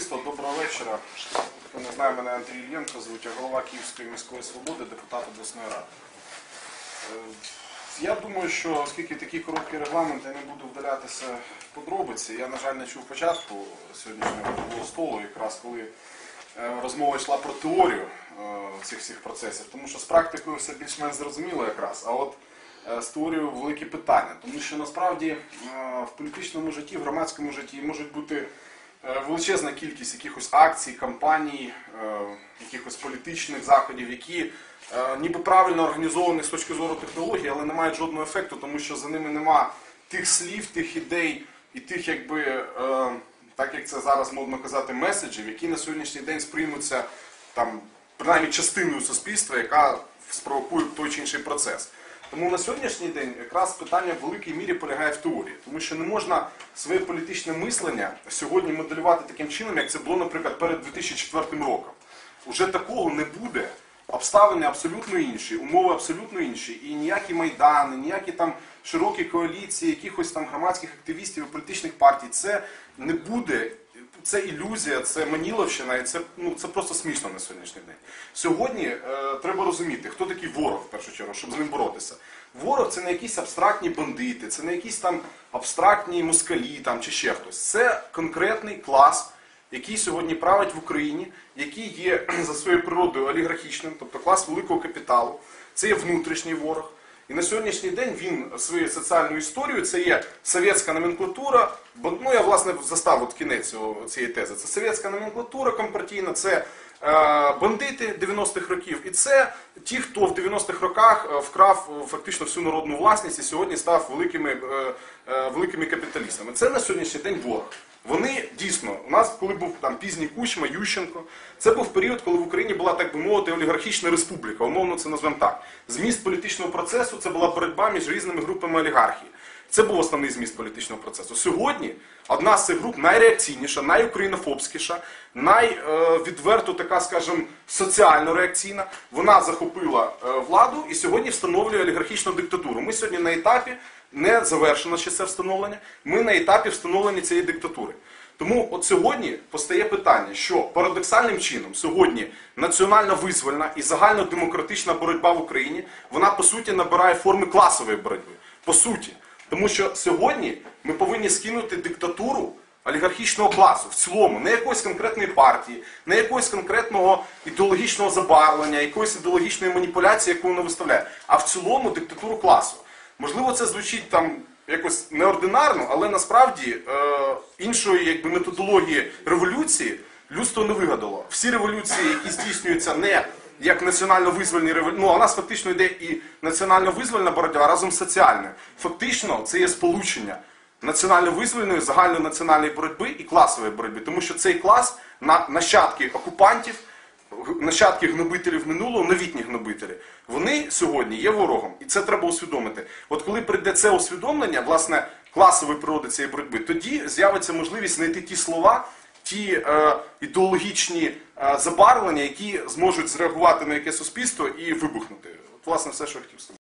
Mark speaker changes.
Speaker 1: Товариство, доброго вечора. Хто не знає, мене Андрій Ільєнко звуть, голова Київської міської свободи, депутат обласної ради. Е, Я думаю, що оскільки такий короткий регламент, я не буду вдалятися в подробиці. Я, на жаль, не чув початку сьогоднішнього столу, якраз коли е, розмова йшла про теорію е, цих всіх процесів, тому що з практикою все більш-менш зрозуміло якраз. А от теорією великі питання, тому що насправді в політичному житті, в громадському житті можуть бути величезна кількість якихось акцій, кампаній, е, якихось політичних заходів, які е, ніби правильно організовані з точки зору технології, але не мають жодного ефекту, тому що за ними нема тих слів, тих ідей і тих, якби, е, так як це зараз модно казати, меседжів, які на сьогоднішній день сприймуться там, принаймні частиною суспільства, яка спровокує той чи інший процес. Тому на сьогоднішній день якраз питання в великій мірі полягає в теорії, тому що не можна своє політичне мислення сьогодні моделювати таким чином, як це було, наприклад, перед 2004 роком. Уже такого не буде. Обставини абсолютно інші, умови абсолютно інші, і ніякі майдани, ніякі там широкі коаліції, якихось там громадських активістів і політичних партій, це не буде. Це ілюзія, це маніловщина, і це ну це просто смішно на сьогоднішній день. Сьогодні е, треба розуміти, хто такий ворог в першу чергу, щоб з ним боротися. Ворог це не якісь абстрактні бандити, це не якісь там абстрактні москалі там чи ще хтось. Це конкретний клас, який сьогодні править в Україні, який є за своєю природою олігархічним, тобто клас великого капіталу. Це є внутрішній ворог. І на сьогоднішній день він своєю соціальною історією, це є совєтська номенклатура, бо ну я власне застав от кінець цієї тези. Це совєтська номенклатура компартійна, це е, бандити 90-х років, і це ті, хто в 90-х роках е, вкрав е, фактично всю народну власність і сьогодні став великими, е, е, великими капіталістами. Це на сьогоднішній день ворог. Вони дійсно, у нас, коли був там пізній Кучма, Ющенко, це був період, коли в Україні була, так би мовити, олігархічна республіка, умовно це назвемо так. Зміст політичного процесу це була боротьба між різними групами олігархії. Це був основний зміст політичного процесу. Сьогодні одна з цих груп найреакційніша, найукраїнофобськіша, найвідверто така, скажімо, соціально реакційна. Вона захопила е, владу і сьогодні встановлює олігархічну диктатуру. Ми сьогодні на етапі не завершено ще це встановлення. Ми на етапі встановлення цієї диктатури. Тому от сьогодні постає питання, що парадоксальним чином сьогодні національно визвольна і загальнодемократична боротьба в Україні, вона по суті набирає форми класової боротьби. По суті. Тому що сьогодні ми повинні скинути диктатуру олігархічного класу в цілому, не якоїсь конкретної партії, не якогось конкретного ідеологічного забарвлення, якоїсь ідеологічної маніпуляції, яку вона виставляє, а в цілому диктатуру класу. Можливо, це звучить там якось неординарно, але насправді е, іншої якби, методології революції людство не вигадало. Всі революції, які здійснюються не як національно-визвольні революції, ну у нас фактично йде і національно-визвольна боротьба разом з соціальною. Фактично, це є сполучення національно-визвольної, загальнонаціональної боротьби і класової боротьби, тому що цей клас на нащадки окупантів нащадки гнобителів минулого, новітні гнобителі, вони сьогодні є ворогом. І це треба усвідомити. От коли прийде це усвідомлення, власне, класової природи цієї боротьби, тоді з'явиться можливість знайти ті слова, ті е, ідеологічні е, забарвлення, які зможуть зреагувати на яке суспільство і вибухнути. От, власне, все, що я хотів сказати.